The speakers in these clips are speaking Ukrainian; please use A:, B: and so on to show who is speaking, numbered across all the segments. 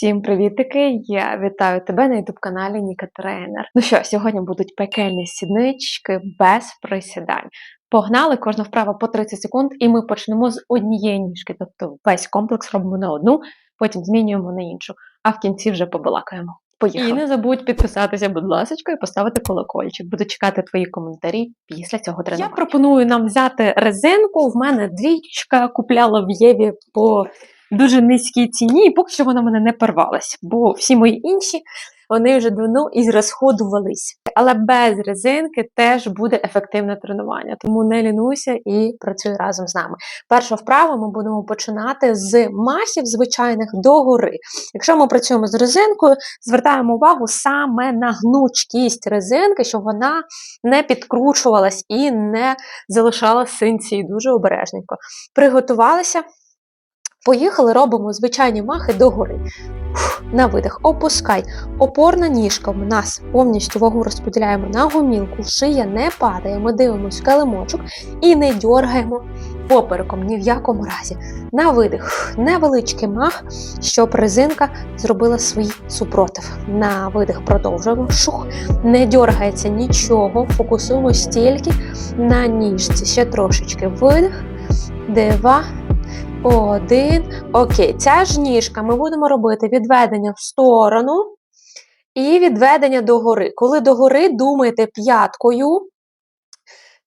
A: Всім привітики! Я вітаю тебе на youtube каналі Ніка Тренер. Ну що, сьогодні будуть пекельні сіднички без присідань. Погнали кожна вправа по 30 секунд, і ми почнемо з однієї ніжки. Тобто весь комплекс робимо на одну, потім змінюємо на іншу, а в кінці вже побалакаємо. Поїхали. І не забудь підписатися, будь ласка, і поставити колокольчик. Буду чекати твої коментарі після цього тренування. Я пропоную нам взяти резинку. В мене двічка купляла в Єві по дуже низькій ціні, і поки що вона мене не порвалась, бо всі мої інші вони вже давно і зрозходувались. Але без резинки теж буде ефективне тренування, тому не лінуйся і працюй разом з нами. Перша вправа ми будемо починати з махів звичайних догори. Якщо ми працюємо з резинкою, звертаємо увагу саме на гнучкість резинки, щоб вона не підкручувалась і не залишала синці. Дуже обережненько. Приготувалися. Поїхали, робимо звичайні махи догори. На видих. Опускай. Опорна ніжка в нас повністю вагу розподіляємо на гомілку, шия не падає. Ми дивимося килимочок і не дьоргаємо попереком ні в якому разі. На видих. Невеличкий мах, щоб резинка зробила свій супротив. На видих продовжуємо. Шух. Не дьоргається нічого. Фокусуємось тільки на ніжці. Ще трошечки видих. Два. Один. Окей, ця ж ніжка ми будемо робити відведення в сторону і відведення догори. Коли догори, думайте п'яткою.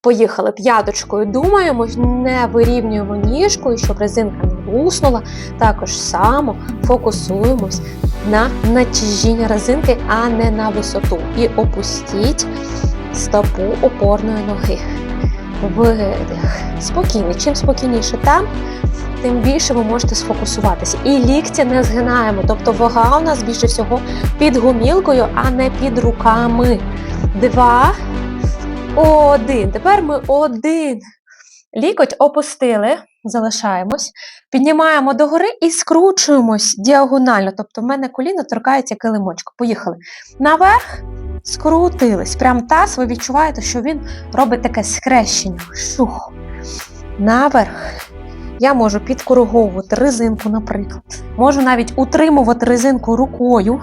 A: Поїхали п'яточкою, думаємо, не вирівнюємо ніжкою, щоб резинка не луснула. Також само фокусуємось на натяжіння резинки, а не на висоту. І опустіть стопу опорної ноги. Видих. Спокійно. Чим спокійніше там, тим більше ви можете сфокусуватися. І лікті не згинаємо. Тобто вага у нас більше всього під гумілкою, а не під руками. Два. Один. Тепер ми один. Лікоть опустили, залишаємось, піднімаємо догори і скручуємось діагонально. Тобто, в мене коліно торкається килимочку. Поїхали. Наверх, скрутились. Прям таз, ви відчуваєте, що він робить таке скрещення. Шух. Наверх. Я можу підкориговувати резинку, наприклад. Можу навіть утримувати резинку рукою,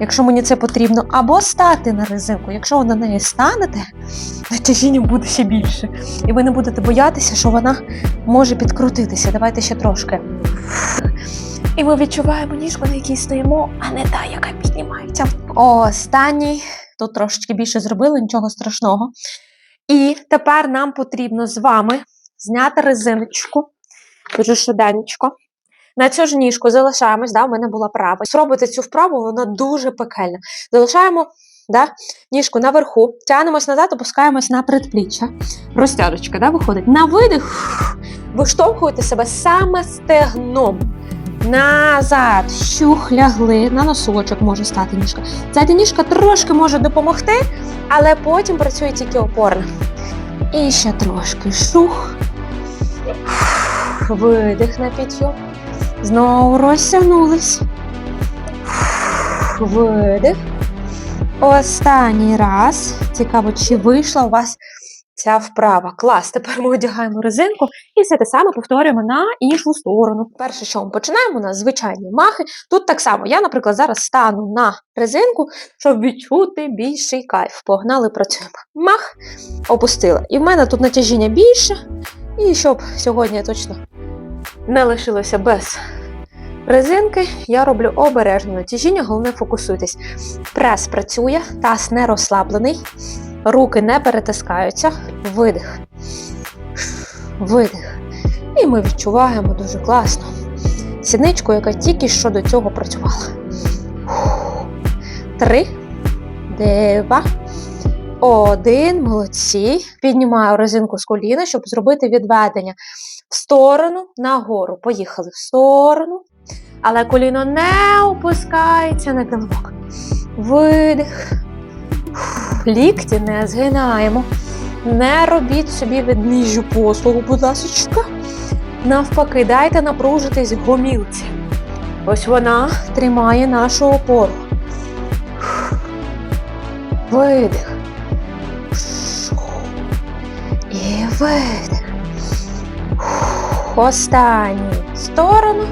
A: якщо мені це потрібно, або стати на резинку. Якщо ви на неї станете, натяжіння буде ще більше. І ви не будете боятися, що вона може підкрутитися. Давайте ще трошки. І ми відчуваємо ніжку, на якій стоїмо, а не та, яка піднімається. Останній. Тут трошечки більше зробили, нічого страшного. І тепер нам потрібно з вами зняти резиночку. Дуже швиденько. На цю ж ніжку залишаємось, да, у мене була права. Спробуйте цю вправу, вона дуже пекельна. Залишаємо да, ніжку наверху, тягнемось назад, опускаємось на предпліччя. Розтяжечка да, виходить. На видих виштовхуєте себе саме стегном. Назад, щух, лягли, на носочок може стати ніжка. Ця ніжка трошки може допомогти, але потім працює тільки опорно. І ще трошки шух. Видих на підйом. Знову розтягнулись. Видих. Останній раз. Цікаво, чи вийшла у вас ця вправа. Клас. Тепер ми одягаємо резинку і все те саме повторюємо на іншу сторону. Перше, що ми починаємо, у нас звичайні махи. Тут так само. Я, наприклад, зараз стану на резинку, щоб відчути більший кайф. Погнали, працюємо. Мах, опустила. І в мене тут натяжіння більше. І щоб сьогодні точно не лишилося без резинки, я роблю обережне натяжіння, головне фокусуйтесь. Прес працює, таз не розслаблений, руки не перетискаються, видих, видих. І ми відчуваємо дуже класно сідничку, яка тільки що до цього працювала. Три, два. Один, молодці. Піднімаю резинку з коліна, щоб зробити відведення в сторону, нагору. Поїхали в сторону. Але коліно не опускається на килимок. Видих. Лікті не згинаємо. Не робіть собі ведніжжю послугу, будь ласка. Навпаки, дайте напружитись гомілці. Ось вона тримає нашу опору. Видих. І видих. Останню сторону.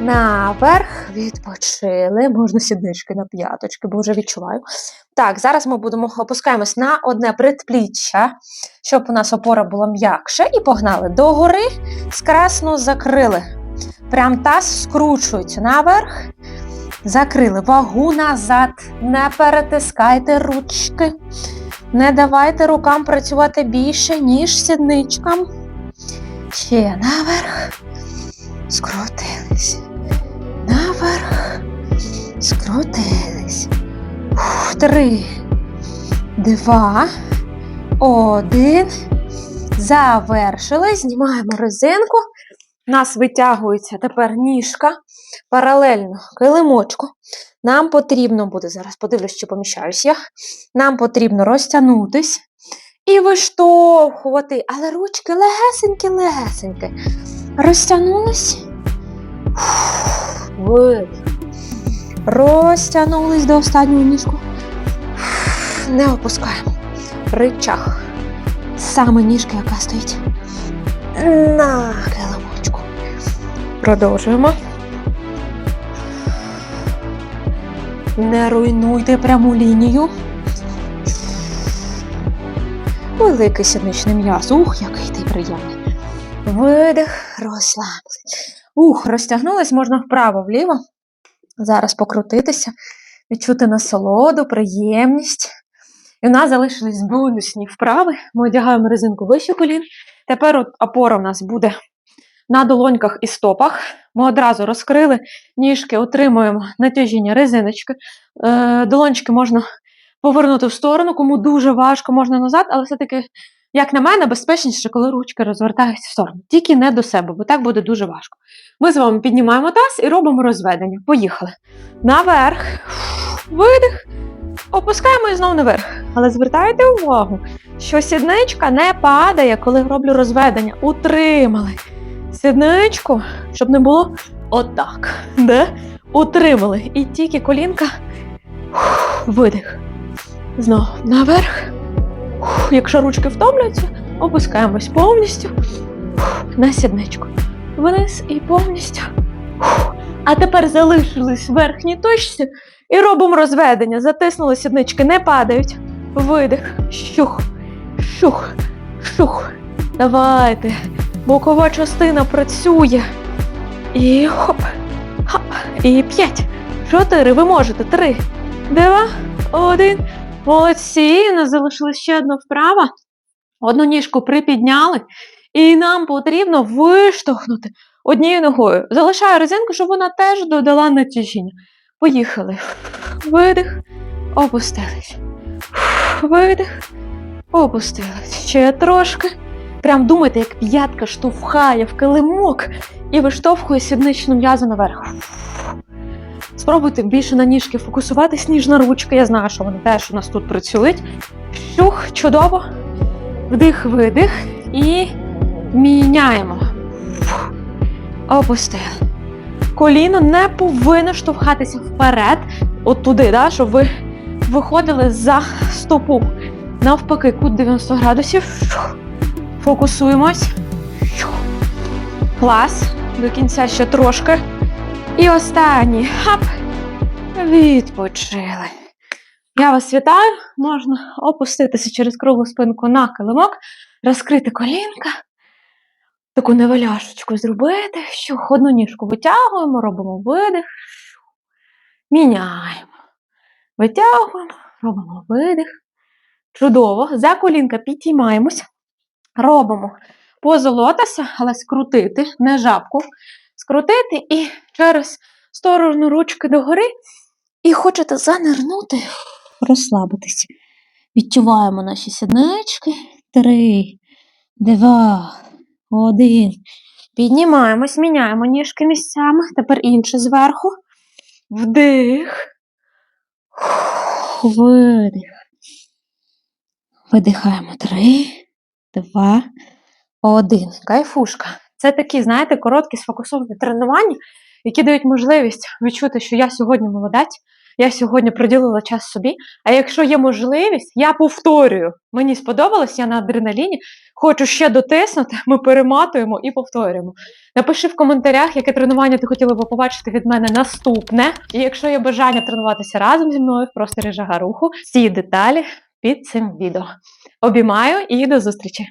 A: Наверх. відпочили. Можна сіднички на п'яточки, бо вже відчуваю. Так, зараз ми будемо опускаємось на одне предпліччя, щоб у нас опора була м'якше. І погнали догори, скресно закрили. Прям таз скручується наверх. Закрили вагу назад. Не перетискайте ручки. Не давайте рукам працювати більше, ніж сідничкам. Ще наверх. Скрутились. Наверх. Скрутились. Ух, Три. Два. Один. Завершили. Знімаємо резинку. Нас витягується тепер ніжка паралельно килимочку. Нам потрібно буде, зараз подивлюсь, чи поміщаюсь я. Нам потрібно розтягнутись і виштовхувати, але ручки легесенькі-легесенькі. Розтягнулись. Видих. Розтягнулись до останнього ніжку. Не опускаємо. Ричаг. Саме ніжка, яка стоїть на килимочку. Продовжуємо. Не руйнуйте пряму лінію. Великий сідничний м'яз. Ух, який ти приємний. Видих, розслабились. Ух, розтягнулись, можна вправо-вліво. Зараз покрутитися, відчути насолоду, приємність. І в нас залишились бонусні вправи. Ми одягаємо резинку вище колін. Тепер опора в нас буде на долоньках і стопах. Ми одразу розкрили ніжки, отримуємо натяжіння резиночки. Е, долончики можна повернути в сторону, кому дуже важко, можна назад, але все-таки, як на мене, безпечніше, коли ручки розвертаються в сторону. Тільки не до себе, бо так буде дуже важко. Ми з вами піднімаємо таз і робимо розведення. Поїхали. Наверх. Видих. Опускаємо і знову наверх. Але звертайте увагу, що сідничка не падає, коли роблю розведення. Утримали. Сідничку, щоб не було отак. Де? Утримали. І тільки колінка. Видих. Знову наверх. Якщо ручки втомлюються, опускаємось повністю на сідничку. Вниз і повністю. А тепер залишились в верхній точці і робимо розведення. Затиснули сіднички, не падають. Видих. Щух, щух, щух. Давайте. Бокова частина працює. І хоп. Хоп. І п'ять. Чотири. Ви можете. Три. Два. Один. Молодці. У нас залишилась ще одна вправа. Одну ніжку припідняли. І нам потрібно виштовхнути однією ногою. Залишаю резинку, щоб вона теж додала натяжіння. Поїхали. Видих. Опустились. Видих. Опустились. Ще трошки. Прям думайте, як п'ятка штовхає в килимок і виштовхує сідничну м'язу наверх. Спробуйте більше на ніжки фокусуватись, ніж на ручки. Я знаю, що вони теж у нас тут працюють. Щух, чудово. Вдих, видих. І міняємо. Опустили. Коліно не повинно штовхатися вперед, от туди, да, щоб ви виходили за стопу. Навпаки, кут 90 градусів. Фокусуємось. Клас. До кінця ще трошки. І останній. Хап. Відпочили. Я вас вітаю. Можна опуститися через круглу спинку на килимок, розкрити колінка, таку неваляшечку зробити. Що одну ніжку витягуємо, робимо видих. Міняємо. Витягуємо, робимо видих. Чудово. За колінка підіймаємось. Робимо позу лотоса, але скрутити, не жабку. Скрутити і через сторону ручки догори. І хочете занирнути, розслабитись. Відчуваємо наші сіднички. Три, два, один. Піднімаємось, міняємо ніжки місцями. Тепер інше зверху. Вдих. Видих. Видихаємо. Три, два, один. Кайфушка. Це такі, знаєте, короткі сфокусовані тренування, які дають можливість відчути, що я сьогодні молодець, Я сьогодні приділила час собі. А якщо є можливість, я повторюю. Мені сподобалось, я на адреналіні. Хочу ще дотиснути, ми перематуємо і повторюємо. Напиши в коментарях, яке тренування ти хотіла би побачити від мене наступне. І якщо є бажання тренуватися разом зі мною в просторі жага руху, всі деталі під цим відео. Обіймаю і до зустрічі!